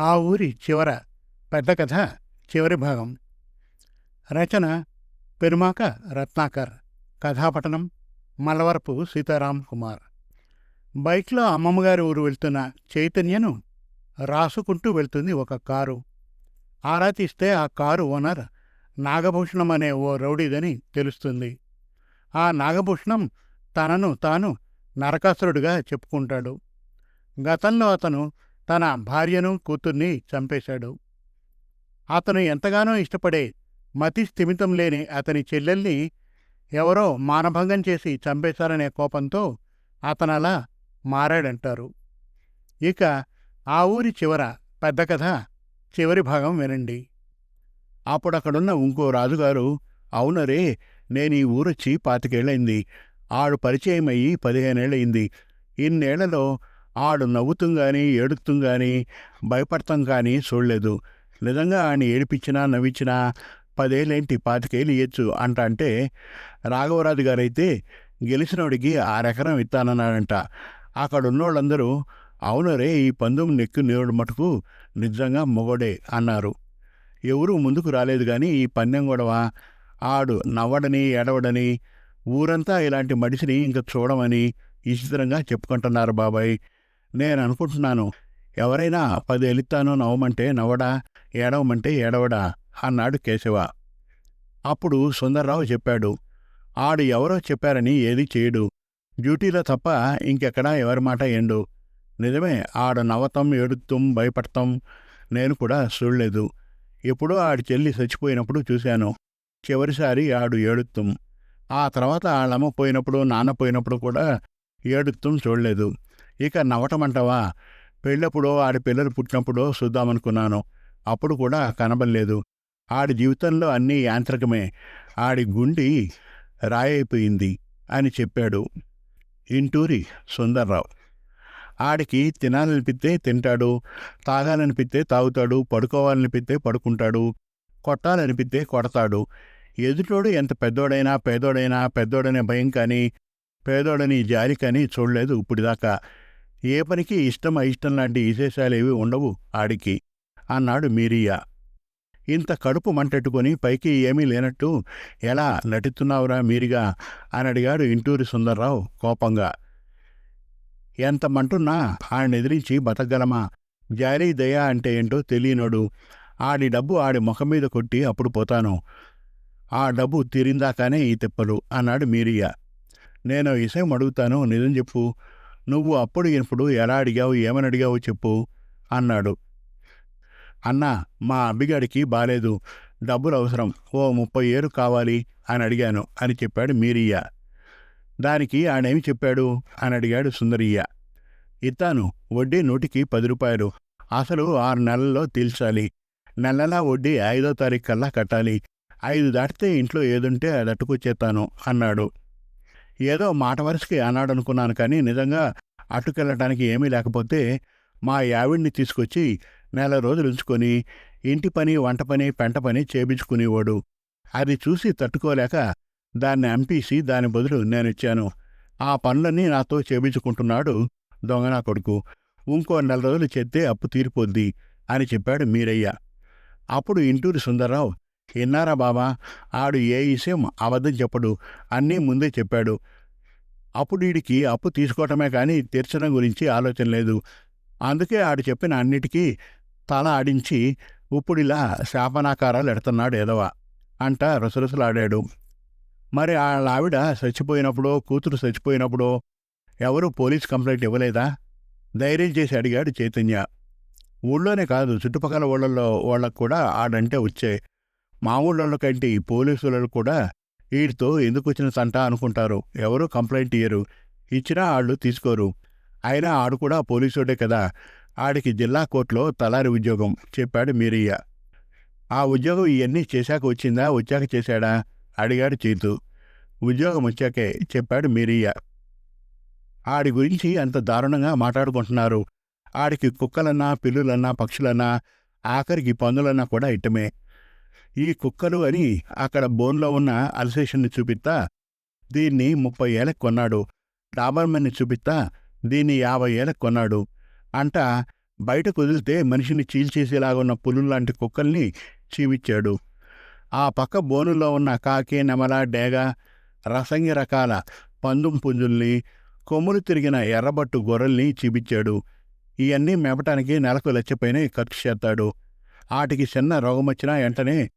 ఆ ఊరి చివర పెద్ద కథ చివరి భాగం. రచన పెరుమాక రత్నాకర్. కథాపటనం మలవరపు సీతారాం కుమార్. బైక్లో అమ్మమ్మగారి ఊరు వెళ్తున్న చైతన్యను రాసుకుంటూ వెళ్తుంది ఒక కారు. ఆరా తీస్తే ఆ కారు ఓనర్ నాగభూషణం అనే ఓ రౌడీదని తెలుస్తుంది. ఆ నాగభూషణం తనను తాను నరకాసురుడిగా చెప్పుకుంటాడు. గతంలో అతను తన భార్యను కూతుర్ని చంపేశాడు. అతను ఎంతగానో ఇష్టపడే మతి స్థిమితం లేని అతని చెల్లెల్ని ఎవరో మానభంగం చేసి చంపేశారనే కోపంతో అతనలా మారాడంటారు. ఇక ఆ ఊరి చివర పెద్ద కథ చివరి భాగం వినండి. అప్పుడక్కడున్న ఇంకో రాజుగారు అవునరే నేను ఈ ఊరొచ్చి పాతికేళ్ళైంది ఆడు పరిచయం అయ్యి పదిహేనేళ్ళయింది. ఇన్నేళ్ళలో ఆడు నవ్వుతాం గాని ఏడుతాం కానీ భయపడతాం కానీ చూడలేదు. నిజంగా ఆయన ఏడిపించినా నవ్వించినా పదేళ్ళేంటి పాతికేళ్ళు ఇయ్యచ్చు అంట అంటే రాఘవరాజు గారైతే గెలిచినోడికి ఆరెకరం ఇస్తానన్నాడంట. అక్కడ ఉన్నోళ్ళందరూ అవునరే ఈ పందెం నెక్కు నేడు మటుకు నిజంగా మొగడే అన్నారు. ఎవరూ ముందుకు రాలేదు కానీ ఈ పందెం గొడవ ఆడు నవ్వడని ఎడవడని ఊరంతా ఇలాంటి మడిసిని ఇంక చూడమని విచిత్రంగా చెప్పుకుంటున్నారు బాబాయ్. నేను అనుకుంటున్నాను. ఎవరైనా పదేళ్ళిస్తానో నవ్వమంటే నవ్వడా ఏడవమంటే ఏడవడా అన్నాడు కేశవ. అప్పుడు సుందర్రావు చెప్పాడు ఆడు ఎవరో చెప్పారని ఏది చేయడు. డ్యూటీలో తప్ప ఇంకెక్కడా ఎవరి మాట ఎండు. నిజమే ఆడ నవ్వతం ఏడుతాం భయపడతాం నేను కూడా చూడలేదు. ఎప్పుడో ఆడి చెల్లి చచ్చిపోయినప్పుడు చూశాను. చివరిసారి ఆడు ఏడుత్తం ఆ తర్వాత ఆళ్ళమ్మ పోయినప్పుడు నాన్న పోయినప్పుడు కూడా ఏడుత్తం చూడలేదు. ఇక నవ్వటమంటావా? పెళ్ళప్పుడో ఆడి పిల్లలు పుట్టినప్పుడో చూద్దామనుకున్నాను. అప్పుడు కూడా కనబడలేదు. ఆడి జీవితంలో అన్నీ యాంత్రికమే. ఆడి గుండి రాయైపోయింది అని చెప్పాడు ఇంటూరి సుందర్రావు. ఆడికి తినాలనిపిస్తే తింటాడు తాగాలనిపిస్తే తాగుతాడు పడుకోవాలనిపిస్తే పడుకుంటాడు కొట్టాలనిపిస్తే కొడతాడు. ఎదుటోడు ఎంత పెద్దోడైనా పేదోడైనా పెద్దోడనే భయం కానీ పేదోడని జాలి కానీ చూడలేదు ఇప్పటిదాకా. ఏ పనికి ఇష్టం అయిష్టం లాంటి విశేషాలేవి ఉండవు ఆడికి. అన్నాడు మీరియా. ఇంత కడుపు మంటెట్టుకొని పైకి ఏమీ లేనట్టు ఎలా నటిస్తున్నావురా మీరిగా? అని అడిగాడు ఇంటూరి సుందర్రావు కోపంగా. ఎంత మంటున్నా ఆయన ఎదిరించి బతకగలమా? జారీ దయ అంటే ఏంటో తెలియనోడు. ఆడి డబ్బు ఆడి ముఖం మీద కొట్టి అప్పుడు పోతాను. ఆ డబ్బు తీరిందాకానే ఈ తిప్పలు అన్నాడు మీరియా. నేను విషయం అడుగుతాను. నిజం చెప్పు. నువ్వు అప్పుడు ఇప్పుడు ఎలా అడిగావు ఏమని అడిగావు చెప్పు అన్నాడు. అన్నా మా అబ్బిగాడికి బాలేదు. డబ్బులు అవసరం. ఓ ముప్పై ఏరు కావాలి అని అడిగాను అని చెప్పాడు మీరియా దానికి ఆడేమి చెప్పాడు? అని అడిగాడు సుందరయ్య. ఇత్తాను వడ్డీ నూటికి పది రూపాయలు. అసలు ఆరు నెలల్లో తీల్చాలి. నెలలా వడ్డీ ఐదో తారీఖు కల్లా కట్టాలి. ఐదు దాటితే ఇంట్లో ఏదుంటే అది అట్టుకొచ్చేతాను అన్నాడు. ఏదో మాట వరుసకి అన్నాడనుకున్నాను కానీ నిజంగా అటుకెళ్ళటానికి ఏమీ లేకపోతే మా యావిడిని తీసుకొచ్చి నెల రోజులు ఉంచుకొని ఇంటి పని వంట పని పెంట పని చేపించుకునేవాడు. అది చూసి తట్టుకోలేక దాన్ని అంపేసి దాని బదులు నేనిచ్చాను. ఆ పనులన్నీ నాతో చేపించుకుంటున్నాడు దొంగనా కొడుకు. ఇంకో నెల రోజులు చెప్తే అప్పు తీరిపోద్ది అని చెప్పాడు మీరయ్య. అప్పుడు ఇంటూరి సుందర్రావు విన్నారా బాబా ఆడు ఏ విషయం అబద్ధం చెప్పడు. అన్నీ ముందే చెప్పాడు. అప్పుడు వీడికి అప్పు తీసుకోవటమే కానీ తీర్చడం గురించి ఆలోచన లేదు. అందుకే ఆడు చెప్పిన అన్నిటికీ తల ఆడించి ఉప్పుడిలా శాపనాకారాలు ఎడుతున్నాడు ఎదవ అంట రుసరుసలాడాడు. మరి వాళ్ళ ఆవిడ చచ్చిపోయినప్పుడో కూతురు చచ్చిపోయినప్పుడో ఎవరూ పోలీస్ కంప్లైంట్ ఇవ్వలేదా? ధైర్యం చేసి అడిగాడు చైతన్య. ఊళ్ళోనే కాదు చుట్టుపక్కల ఊళ్ళల్లో వాళ్ళకు కూడా ఆడంటే వచ్చే మా కంటే ఈ పోలీసులు కూడా వీడితో ఎందుకు వచ్చిన సంట అనుకుంటారు? ఎవరూ కంప్లైంట్ ఇయ్యరు. ఇచ్చినా ఆళ్ళు తీసుకోరు. అయినా ఆడు కూడా పోలీసుడే కదా. ఆడికి జిల్లా కోర్టులో తలారి ఉద్యోగం చెప్పాడు మీరయ్య. ఆ ఉద్యోగం ఇవన్నీ చేశాక వచ్చిందా? వచ్చాక చేశాడా? అడిగాడు చీతు. ఉద్యోగం వచ్చాకే చెప్పాడు మీరయ్య. ఆడి గురించి అంత దారుణంగా మాట్లాడుకుంటున్నారు. ఆడికి కుక్కలన్నా పిల్లులన్నా పక్షులన్నా ఆఖరికి పందులన్నా కూడా ఇట్టమే. ఈ కుక్కలు అని అక్కడ బోన్లో ఉన్న అల్సేషన్ని చూపిస్తా దీన్ని ముప్పై ఏళ్ళకి కొన్నాడు. డాబర్మన్ని చూపిస్తా దీన్ని యాభై ఏళ్ళకి కొన్నాడు. అంట బయట కుదిలితే మనిషిని చీల్చేసేలాగున్న పులుల్లాంటి కుక్కల్ని చీవిచ్చాడు. ఆ పక్క బోనులో ఉన్న కాకి నెమల డేగ రసంగి రకాల పందుం పుంజుల్ని కొమ్ములు తిరిగిన ఎర్రబట్టు గొర్రెల్ని చీపిచ్చాడు ఇవన్నీ మేపటానికి నెలకు లచ్చపైనే ఖర్చు చేస్తాడు. ఆటికి చిన్న రోగమొచ్చినా వెంటనే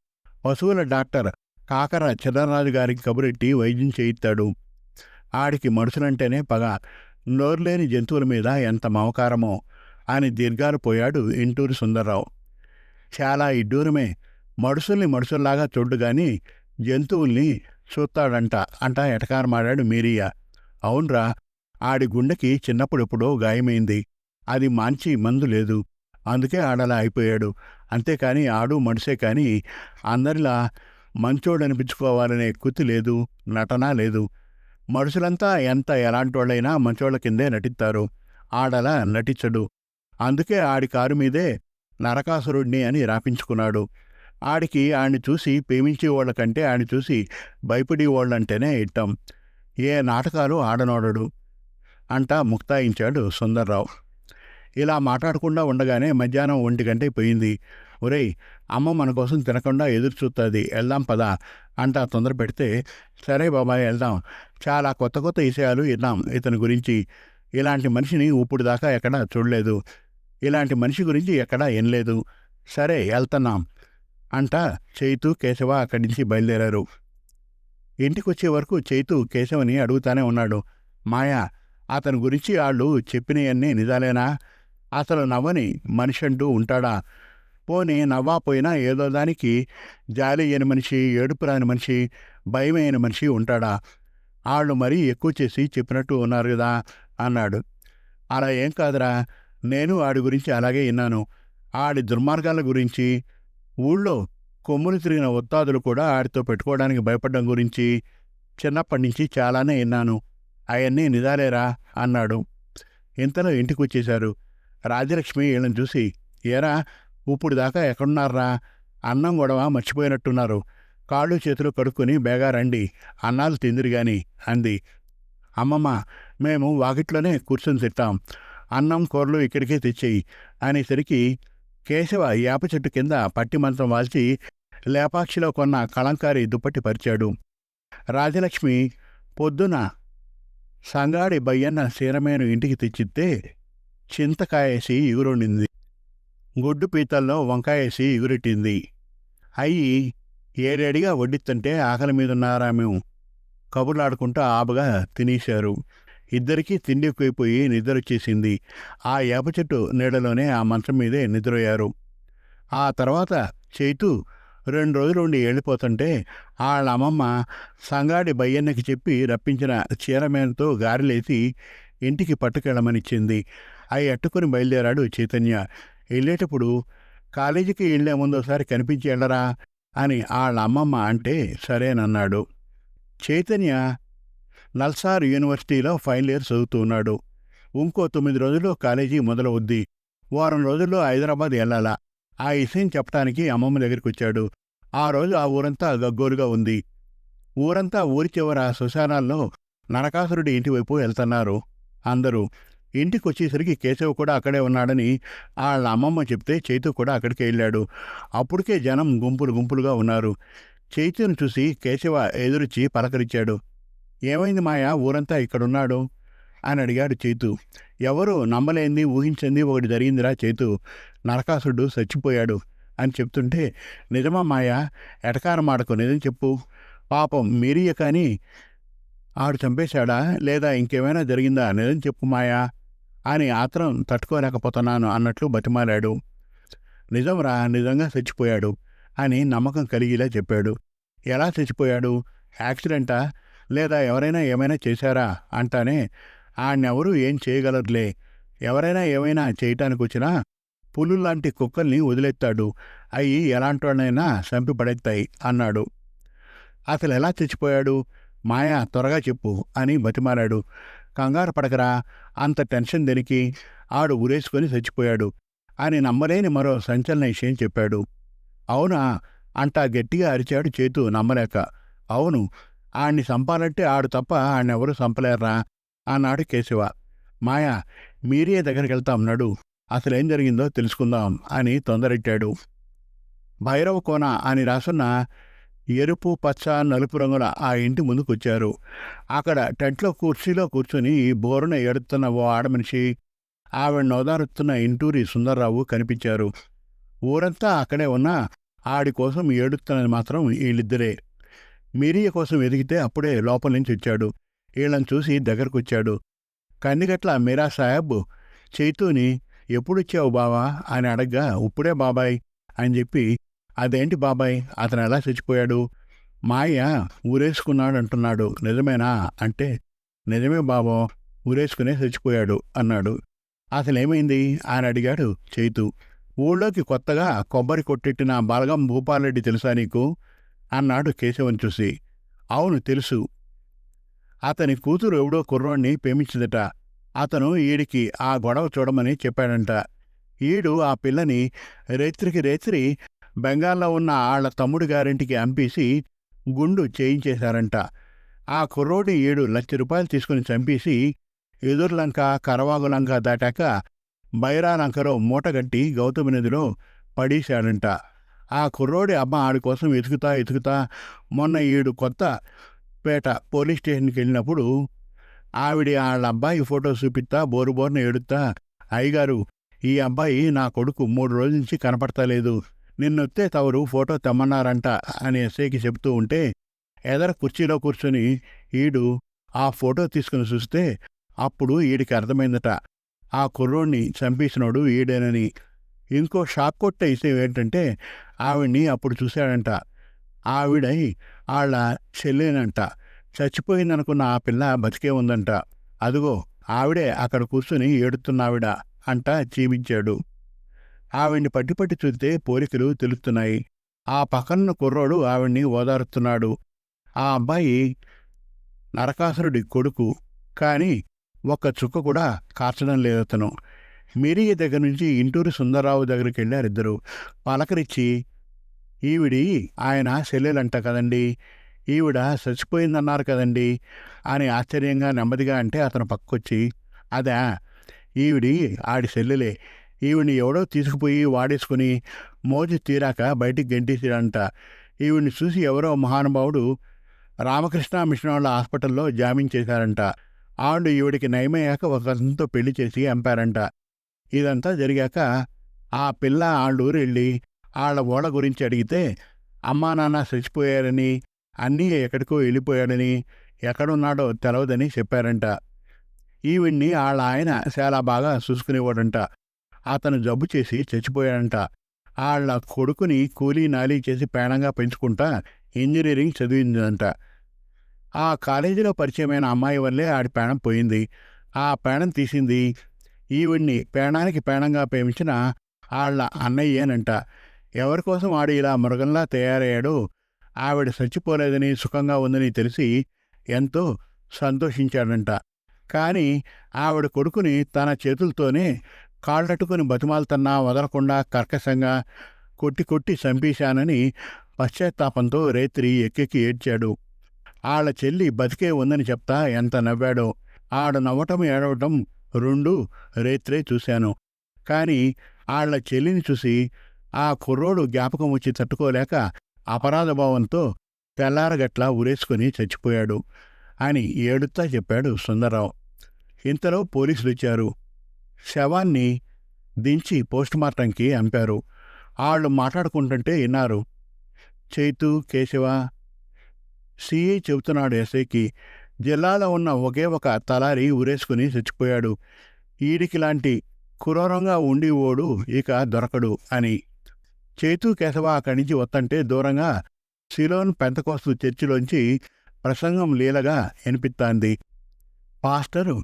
పశువుల డాక్టర్ కాకర చిన్నరాజు గారికి కబురెట్టి వైద్యం చేయిస్తాడు ఆడికి మనుషులంటేనే పగ నోరులేని జంతువుల మీద ఎంత మమకారమో అని దీర్ఘాలు పోయాడు ఇంటూరి సుందర్రావు. చాలా ఇడ్డూరమే మడుసుల్ని మడుసుల్లాగా చూడ్డు గాని జంతువుల్ని చూస్తాడంట అంట ఎటకారమాడాడు మీరియా అవునరా ఆడి గుండెకి చిన్నప్పుడెప్పుడో గాయమైంది అది మాంచి మందు లేదు. అందుకే ఆడలా అయిపోయాడు. అంతేకాని ఆడు మనిషే కానీ అందరిలా మంచోడనిపించుకోవాలనే కుతి లేదు నటన లేదు. మనుషులంతా ఎంత ఎలాంటోళ్ళైనా మంచోళ్ళ కిందే నటిస్తారు ఆడలా నటించడు. అందుకే ఆడి కారు మీదే నరకాసురుణ్ణి అని రాపించుకున్నాడు. ఆడికి ఆడిని చూసి ప్రేమించేవాళ్ళ ఆడిని చూసి భయపడేవాళ్ళంటేనే ఇట్టం ఏ నాటకాలు ఆడనోడడు. అంటా ముక్తాయించాడు సుందర్రావు. ఇలా మాట్లాడకుండా ఉండగానే మధ్యాహ్నం ఒంటి గంటే పోయింది. ఒరేయ్ అమ్మ మన కోసం తినకుండా ఎదురు చూస్తుంది వెళ్దాం పదా అంటా తొందర పెడితే సరే బాబాయ్ వెళ్దాం. చాలా కొత్త కొత్త విషయాలు విన్నాం ఇతని గురించి. ఇలాంటి మనిషిని ఇప్పుడు దాకా ఎక్కడా చూడలేదు. ఇలాంటి మనిషి గురించి ఎక్కడా వినలేదు. సరే వెళ్తున్నాం అంటా చైతు కేశవ అక్కడి నుంచి బయలుదేరారు. ఇంటికొచ్చే వరకు చైతు కేశవని అడుగుతానే ఉన్నాడు. మాయా అతని గురించి వాళ్ళు చెప్పినవన్నీ నిజాలేనా? అసలు నవ్వని మనిషి అంటూ ఉంటాడా? పోనీ నవ్వాపోయినా ఏదో దానికి జాలి అయిన మనిషి ఏడుపు రాని మనిషి భయమైన మనిషి ఉంటాడా? వాళ్ళు మరీ ఎక్కువ చేసి చెప్పినట్టు ఉన్నారు కదా అన్నాడు. అలా ఏం కాదురా నేను ఆడి గురించి అలాగే విన్నాను. ఆడి దుర్మార్గాల గురించి ఊళ్ళో కొమ్ములు తిరిగిన ఉత్తాదులు కూడా ఆడితో పెట్టుకోవడానికి భయపడడం గురించి చిన్నప్పటి నుంచి చాలానే విన్నాను. అవన్నీ నిజాలేరా? అన్నాడు. ఇంతలో ఇంటికి వచ్చేశారు రాజలక్ష్మి వీళ్ళని చూసి ఏరా ఇప్పుడు దాకా ఎక్కడున్నారా అన్నం గొడవ మర్చిపోయినట్టున్నారు. కాళ్ళు చేతులు కడుక్కొని బేగా రండి. అన్నాలు తిందిరి గాని అంది. అమ్మమ్మ మేము వాకిట్లోనే కూర్చొని తింటాం. అన్నం కూరలు ఇక్కడికే తెచ్చేయి అనేసరికి కేశవ యాప చెట్టు కింద పట్టి మంత్రం వాల్చి లేపాక్షిలో కొన్న కళంకారి దుప్పటి పరిచాడు. రాజలక్ష్మి పొద్దున సంగాడి బయ్యన్న సీరమేను ఇంటికి తెచ్చితే చింతకాయేసి ఎగురొండింది. గుడ్డు పీతల్లో వంకాయేసి ఎగురెట్టింది. అయ్యి ఏడేడిగా వడ్డిత్తంటే ఆకలి మీదున్నారా మేము? కబుర్లాడుకుంటూ ఆబగా తినేశారు. ఇద్దరికీ తిండి ఎక్కువైపోయి నిద్రొచ్చేసింది. ఆ వేప చెట్టు నీడలోనే ఆ మంచం మీదే నిద్రపోయారు. ఆ తర్వాత చైతు రెండు రోజులు ఉండి వెళ్ళిపోతుంటే వాళ్ళ అమ్మమ్మ సంగాడి బయ్యన్నకి చెప్పి రప్పించిన చీరమేనతో గారెలేసి ఇంటికి పట్టుకెళ్ళమనిచ్చింది. అవి అట్టుకుని బయలుదేరాడు చైతన్య. వెళ్ళేటప్పుడు కాలేజీకి వెళ్ళే ముందోసారి కనిపించి వెళ్ళరా అని వాళ్ళ అమ్మమ్మ అంటే సరేనన్నాడు చైతన్య నల్సార్ యూనివర్సిటీలో ఫైనల్ ఇయర్ చదువుతున్నాడు ఇంకో తొమ్మిది రోజుల్లో కాలేజీ మొదలవుద్ది. వారం రోజుల్లో హైదరాబాద్ వెళ్ళాలా? ఆ విషయం చెప్పడానికి అమ్మమ్మ దగ్గరికి వచ్చాడు. ఆ రోజు ఆ ఊరంతా గగ్గోలుగా ఉంది. ఊరంతా ఊరి చివర శ్మశానాల్లో నరకాసురుడి ఇంటివైపు వెళ్తున్నారు అందరూ. ఇంటికి వచ్చేసరికి కేశవ్ కూడా అక్కడే ఉన్నాడని వాళ్ళ అమ్మమ్మ చెప్తే చైతు కూడా అక్కడికి వెళ్ళాడు. అప్పటికే జనం గుంపులు గుంపులుగా ఉన్నారు. చైతును చూసి కేశవ ఎదురుచి పలకరించాడు. ఏమైంది మాయా? ఊరంతా ఇక్కడున్నాడు? అని అడిగాడు చైతు. ఎవరు? నమ్మలేంది ఊహించింది ఒకటి జరిగిందిరా చైతు. నరకాసుడు చచ్చిపోయాడు. అని చెప్తుంటే నిజమా మాయా? ఎటకారమాడకు నిజం చెప్పు. పాపం మీరియ కానీ ఆడు చంపేశాడా? లేదా ఇంకేమైనా జరిగిందా? నిజం చెప్పు మాయా. అని ఆత్రం తట్టుకోలేకపోతున్నాను అన్నట్లు బతిమాలాడు. నిజంరా నిజంగా చచ్చిపోయాడు అని నమ్మకం కలిగిలా చెప్పాడు. ఎలా చచ్చిపోయాడు? యాక్సిడెంటా? లేదా ఎవరైనా ఏమైనా చేశారా? అంటానే ఆడినెవరూ ఏం చేయగలరులే. ఎవరైనా ఏమైనా చేయటానికి వచ్చినా పులుల్లాంటి కుక్కల్ని వదిలేస్తాడు. అవి ఎలాంటివాడైనా చంపి పడేస్తాయి అన్నాడు. అసలు ఎలా చచ్చిపోయాడు? మాయా త్వరగా చెప్పు అని బతిమాలాడు. కంగారు పడకరా అంత టెన్షన్ దెనికి? ఆడు ఉరేసుకొని చచ్చిపోయాడు. అని నమ్మలేని మరో సంచలన విషయం చెప్పాడు. అవునా? అంటా గట్టిగా అరిచాడు చేతు నమ్మలేక. అవును ఆణ్ణి చంపాలంటే ఆడు తప్ప ఆడినెవరూ చంపలేర్రా అన్నాడు కేశవ. మాయా మీరే దగ్గరికి వెళ్తాం నడు. అసలేం జరిగిందో తెలుసుకుందాం అని తొందరెట్టాడు. భైరవ కోన అని రాసున్న ఎరుపు పచ్చ నలుపు రంగుల ఆ ఇంటి ముందుకొచ్చారు. అక్కడ టెంట్లో కుర్చీలో కూర్చుని బోరున ఏడుతున్న ఓ ఆడమనిషి ఆవిడ నోదారుతున్న ఇంటూరి సుందర్రావు కనిపించారు. ఊరంతా అక్కడే ఉన్నా ఆడి కోసం ఏడుతున్నది మాత్రం వీళ్ళిద్దరే. మిరియ కోసం ఎదిగితే అప్పుడే లోపల నుంచి వచ్చాడు. వీళ్ళని చూసి దగ్గరకొచ్చాడు. కన్నిగట్ల మీరా సాహెబ్ చైతూని ఎప్పుడొచ్చావు బావా? అని అడగ్గా ఇప్పుడే బాబాయ్ అని చెప్పి అదేంటి బాబాయ్? అతను ఎలా చచ్చిపోయాడు? మాయ? ఊరేసుకున్నాడు అంటున్నాడు నిజమేనా? అంటే నిజమే బాబో ఊరేసుకునే చచ్చిపోయాడు అన్నాడు. అసలేమైంది? ఆయన అడిగాడు చైతు. ఊళ్ళోకి కొత్తగా కొబ్బరి కొట్టెట్టిన బలగం భూపాలరెడ్డి తెలుసా నీకు? అన్నాడు కేశవన్ చూసి. అవును తెలుసు. అతని కూతురు ఎవడో కుర్రోణ్ణి ప్రేమించిందట. అతను ఈడికి ఆ గొడవ చూడమని చెప్పాడంట. ఈడు ఆ పిల్లని రేత్రికి రేత్రి బెంగాల్లో ఉన్న ఆళ్ళ తమ్ముడు గారింటికి అంపేసి గుండు చేయించేశారంట. ఆ కుర్రోడి ఏడు లక్ష రూపాయలు తీసుకుని చంపేసి ఎదుర్లంక కరవాగులంక దాటాక బైరాలంకలో మూటగట్టి గౌతమి నదిలో పడేశాడంట. ఆ కుర్రోడి అమ్మ ఆడి కోసం ఎతుకుతా ఎతుకుతా మొన్న ఈడు కొత్త పేట పోలీస్ స్టేషన్కి వెళ్ళినప్పుడు ఆవిడ వాళ్ళ అబ్బాయి ఫోటో చూపిస్తా బోరు బోరున ఏడుతా అయ్యగారు ఈ అబ్బాయి నా కొడుకు మూడు రోజుల నుంచి కనపడతలేదు. నిన్నొత్తే తవరు ఫోటో తెమ్మన్నారంట అని ఎస్ఐకి చెబుతూ ఉంటే ఎదర కుర్చీలో కూర్చొని ఈడు ఆ ఫోటో తీసుకుని చూస్తే అప్పుడు ఈడికి అర్థమైందట. ఆ కుర్రోణ్ణి చంపేసినోడు ఈడేనని. ఇంకో షాక్ కొట్టే విషయం ఏంటంటే ఆవిడ్ని అప్పుడు చూశాడంట. ఆవిడై వాళ్ళ చెల్లేనంట. చచ్చిపోయిందనుకున్న ఆ పిల్ల బతికే ఉందంట. అదిగో ఆవిడే అక్కడ కూర్చుని ఏడుతున్నావిడ అంట జీవించాడు. ఆవిడ్ని పట్టి పట్టి చూస్తే పోలికలు తెలుస్తున్నాయి. ఆ పక్కన్న కుర్రోడు ఆవిడ్ని ఓదారుతున్నాడు ఆ అబ్బాయి నరకాసురుడి కొడుకు. కాని ఒక్క చుక్క కూడా కార్చడం లేదతను మిరియ దగ్గర నుంచి ఇంటూరి సుందరరావు దగ్గరికి వెళ్ళారిద్దరు పలకరిచ్చి ఈవిడి ఆయన సెల్లెలంట కదండి. ఈవిడ చచ్చిపోయిందన్నారు కదండి అని ఆశ్చర్యంగా నెమ్మదిగా అంటే అతను పక్కొచ్చి అదా ఈవిడి ఆడి సెల్లెలే ఈవిని ఎవడో తీసుకుపోయి వాడేసుకుని మోజు తీరాక బయటికి గెంటేసాడంట ఈవిని చూసి ఎవరో మహానుభావుడు రామకృష్ణ మిషన్ వాళ్ళ హాస్పిటల్లో జామీన్ చేశారంట. ఆవిడ ఈవిడికి నయమయ్యాక ఒక పెళ్ళి చేసి అంపారంట. ఇదంతా జరిగాక ఆ పిల్ల ఆళ్ళూరు వెళ్ళి వాళ్ళ ఓడ గురించి అడిగితే అమ్మా నాన్న చచ్చిపోయారని అన్నీ ఎక్కడికో వెళ్ళిపోయాడని ఎక్కడున్నాడో తెలవదని చెప్పారంట. ఈవిడ్ని వాళ్ళ ఆయన చాలా బాగా చూసుకునేవాడంట. అతను జబ్బు చేసి చచ్చిపోయాడంట. వాళ్ళ కొడుకుని కూలీ నాలీ చేసి పేణంగా పెంచుకుంటా ఇంజనీరింగ్ చదివిందంట. ఆ కాలేజీలో పరిచయమైన అమ్మాయి వల్లే ఆడి పేణం పోయింది. ఆ పేణం తీసింది. ఈవిడ్ని పేణానికి పేణంగా ప్రేమించిన వాళ్ళ అన్నయ్యేనంట ఎవరికోసం ఆడు ఇలా మృగంలా తయారయ్యాడు? ఆవిడ చచ్చిపోలేదని సుఖంగా ఉందని తెలిసి ఎంతో సంతోషించాడంట. కాని ఆవిడ కొడుకుని తన చేతులతోనే కాళ్ళట్టుకుని బతిమాలుతన్నా వదలకుండా కర్కశంగా కొట్టి కొట్టి చంపేశానని పశ్చాత్తాపంతో రేత్రి ఎక్కెక్కి ఏడ్చాడు. ఆళ్ళ చెల్లి బతికే ఉందని చెప్తా ఎంత నవ్వాడో. ఆడ నవ్వటం ఏడవటం రెండు రేత్రే చూశాను. కాని ఆళ్ళ చెల్లిని చూసి ఆ కుర్రోడు జ్ఞాపకం వచ్చి తట్టుకోలేక అపరాధభావంతో తెల్లారగట్లా ఉరేసుకుని చచ్చిపోయాడు. అని ఏడుతా చెప్పాడు సుందరరావు. ఇంతలో పోలీసులు వచ్చారు శవాన్ని దించి పోస్టుమార్టంకి అంపారు. వాళ్ళు మాట్లాడుకుంటుంటే విన్నారు. చైతు కేశవ సిఐ చెబుతున్నాడు ఎస్ఐకి జిల్లాలో ఉన్న ఒకే ఒక తలారి ఉరేసుకుని చచ్చిపోయాడు. ఈడికి లాంటి క్రూరంగా ఉండి ఓడు ఇక దొరకడు అని. చేతు కేశవ అక్కడి నుంచి వత్తంటే దూరంగా సిలోన్ పెంతకోస్తు చర్చిలోంచి ప్రసంగం లీలగా వినిపిస్తాంది పాస్టరు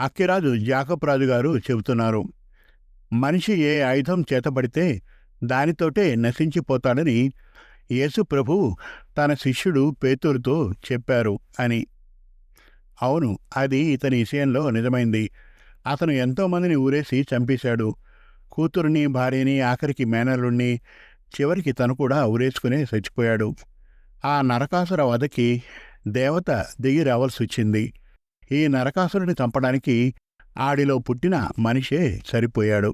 అక్కిరాజు జాకప్రాజు గారు చెబుతున్నారు మనిషి ఏ ఆయుధం చేతబడితే దానితోటే నశించిపోతాడని యేసు ప్రభు తన శిష్యుడు పేతురుతో చెప్పారు అని. అవును అది ఇతని విషయంలో నిజమైంది. అతను ఎంతోమందిని ఊరేసి చంపేశాడు. కూతురుని భార్యని ఆఖరికి మేనరుణ్ణి చివరికి తను కూడా ఊరేసుకునే చచ్చిపోయాడు. ఆ నరకాసుర వధకి దేవత దిగి రావాల్సి వచ్చింది. ఈ నరకాసురుని చంపడానికి ఆడిలో పుట్టిన మనిషే సరిపోయాడు.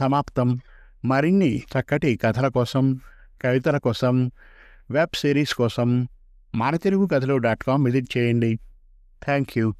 సమాప్తం. మరిన్ని చక్కటి కథల కోసం కవితల కోసం వెబ్ సిరీస్ కోసం మన తెలుగు కథలు డాట్ కామ్ విజిట్ చేయండి. Thank you